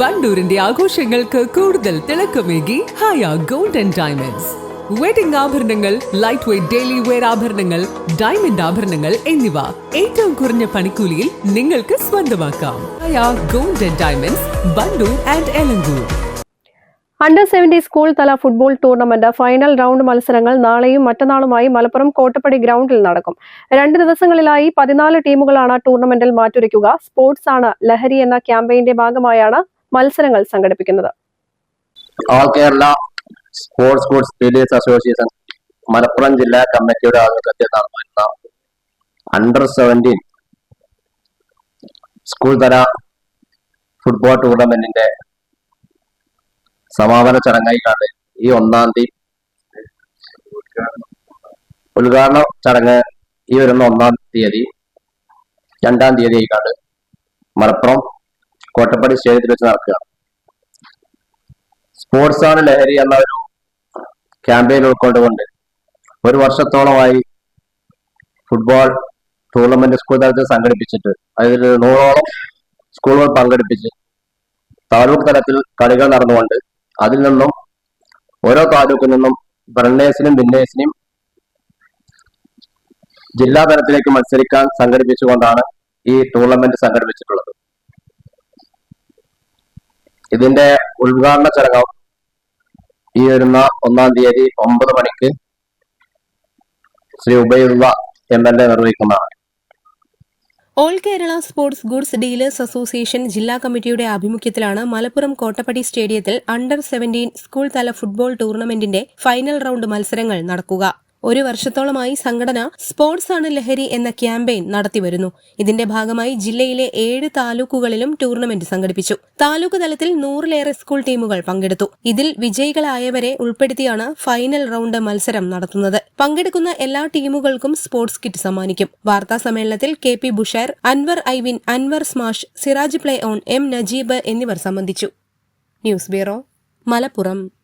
വണ്ടൂരിന്റെ ആഘോഷങ്ങൾക്ക് കൂടുതൽ തിളക്കമേകി Haya gold and diamonds. Wedding ആഭരണങ്ങൾ ലൈറ്റ് വെയ്റ്റ് ഡെയിലി വെയർ ആഭരണങ്ങൾ ഡയമണ്ട് ആഭരണങ്ങൾ എന്നിവ ഏറ്റവും കുറഞ്ഞ പണിക്കൂലിയിൽ നിങ്ങൾക്ക് സ്വന്തമാക്കാം. Haya golden diamonds Vandoor and Elankur. Under seventy school തല ഫുട്ബോൾ ടൂർണമെന്റ് ഫൈനൽ റൗണ്ട് മത്സരങ്ങൾ നാളെയും മറ്റന്നാളുമായി മലപ്പുറം കോട്ടപ്പടി ഗ്രൗണ്ടിൽ നടക്കും. രണ്ട് ദിവസങ്ങളിലായി പതിനാല് ടീമുകളാണ് ടൂർണമെന്റിൽ മാറ്റുരയ്ക്കുക. സ്പോർട്സ് ആണ് ലഹരി എന്ന ക്യാമ്പയിന്റെ ഭാഗമായാണ് മത്സരങ്ങൾ സംഘടിപ്പിക്കുന്നത്. All Kerala sports goods association Malappuram ജില്ലാ കമ്മിറ്റിയുടെ ആഭിമുഖ്യത്തിൽ നടത്തുന്ന അണ്ടർ സെവന്റീൻ സ്കൂൾ തല ഫുട്ബോൾ ടൂർണമെന്റിന്റെ സമാപന ചടങ്ങായിട്ടാണ് ഈ ഒന്നാം തീയതി ഉദ്ഘാടന ചടങ്ങ് ഈ വരുന്ന ഒന്നാം തീയതി രണ്ടാം തീയതി ആയിക്കാണ്ട് മലപ്പുറം കോട്ടപ്പടി സ്റ്റേഡിയത്തിൽ വെച്ച് നടക്കുകയാണ് സ്പോർട്സ് ആണ് ലഹരി എന്ന ഒരു ക്യാമ്പയിൻ ഉൾക്കൊണ്ടുകൊണ്ട് ഒരു വർഷത്തോളമായി ഫുട്ബോൾ ടൂർണമെന്റ് സ്കൂൾ തലത്തിൽ സംഘടിപ്പിച്ചിട്ട് അതിൽ നൂറോളം സ്കൂളുകൾ പങ്കെടുപ്പിച്ച് താലൂക്ക് തലത്തിൽ കളികൾ നടന്നുകൊണ്ട് അതിൽ നിന്നും ഓരോ താലൂക്കിൽ നിന്നും ബ്രണ്ണേഴ്സിനും വിന്നേഴ്സിനും ജില്ലാ തലത്തിലേക്ക് മത്സരിക്കാൻ സംഘടിപ്പിച്ചുകൊണ്ടാണ് ഈ ടൂർണമെന്റ് സംഘടിപ്പിച്ചിട്ടുള്ളത്. ഇതിന്റെ ഉദ്ഘാടന ചടങ്ങ് ഈ വരുന്ന ഒന്നാം തീയതി ഒമ്പത് മണിക്ക് Shri Ubaidullah M L A നിർവഹിക്കുന്നതാണ്. All Kerala sports goods dealers association ജില്ലാ കമ്മിറ്റിയുടെ ആഭിമുഖ്യത്തിലാണ് മലപ്പുറം കോട്ടപ്പടി സ്റ്റേഡിയത്തിൽ അണ്ടർ സെവന്റീൻ സ്കൂൾ തല ഫുട്ബോൾ ടൂർണമെന്റിന്റെ ഫൈനൽ റൗണ്ട് മത്സരങ്ങൾ നടക്കുക. ഒരു വർഷത്തോളമായി സംഘടന സ്പോർട്സ് ആണ് ലഹരി എന്ന ക്യാമ്പയിൻ നടത്തിവരുന്നു. ഇതിന്റെ ഭാഗമായി ജില്ലയിലെ ഏഴ് താലൂക്കുകളിലും ടൂർണമെന്റ് സംഘടിപ്പിച്ചു. താലൂക്ക് തലത്തിൽ നൂറിലേറെ സ്കൂൾ ടീമുകൾ പങ്കെടുത്തു. ഇതിൽ വിജയികളായവരെ ഉൾപ്പെടുത്തിയാണ് ഫൈനൽ റൗണ്ട് മത്സരം നടത്തുന്നത്. പങ്കെടുക്കുന്ന എല്ലാ ടീമുകൾക്കും സ്പോർട്സ് കിറ്റ് സമ്മാനിക്കും. വാർത്താ സമ്മേളനത്തിൽ K P Bushair Anvar Ivin Anvar smash Siraj play on M Najeeb എന്നിവർ സംബന്ധിച്ചു. News bureau Malappuram.